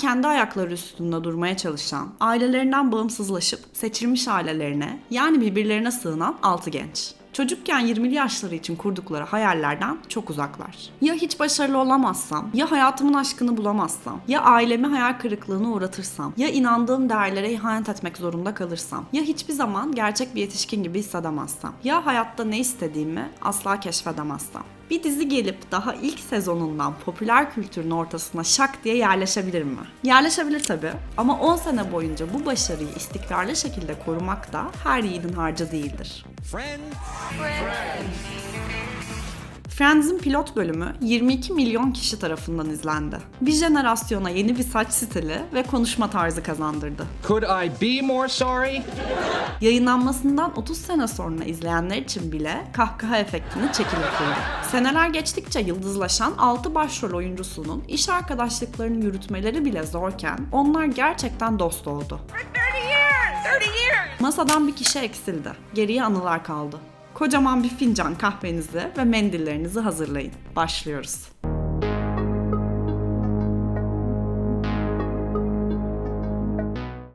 kendi ayakları üstünde durmaya çalışan, ailelerinden bağımsızlaşıp seçilmiş ailelerine yani birbirlerine sığınan 6 genç. Çocukken 20'li yaşları için kurdukları hayallerden çok uzaklar. Ya hiç başarılı olamazsam, ya hayatımın aşkını bulamazsam, ya ailemi hayal kırıklığına uğratırsam, ya inandığım değerlere ihanet etmek zorunda kalırsam, ya hiçbir zaman gerçek bir yetişkin gibi hissedemezsem, ya hayatta ne istediğimi asla keşfedemezsem. Bir dizi gelip daha ilk sezonundan popüler kültürün ortasına şak diye yerleşebilir mi? Yerleşebilir tabii ama 10 sene boyunca bu başarıyı istikrarlı şekilde korumak da her yiğidin harcı değildir. Friend. Friends'in pilot bölümü 22 milyon kişi tarafından izlendi. Bir jenerasyona yeni bir saç stili ve konuşma tarzı kazandırdı. Could I be more sorry? Yayınlanmasından 30 sene sonra izleyenler için bile kahkaha efektini çekiltirdi. Seneler geçtikçe yıldızlaşan 6 başrol oyuncusunun iş arkadaşlıklarını yürütmeleri bile zorken onlar gerçekten dost oldu. 30 years! 30 years! Masadan bir kişi eksildi. Geriye anılar kaldı. Kocaman bir fincan kahvenizi ve mendillerinizi hazırlayın. Başlıyoruz.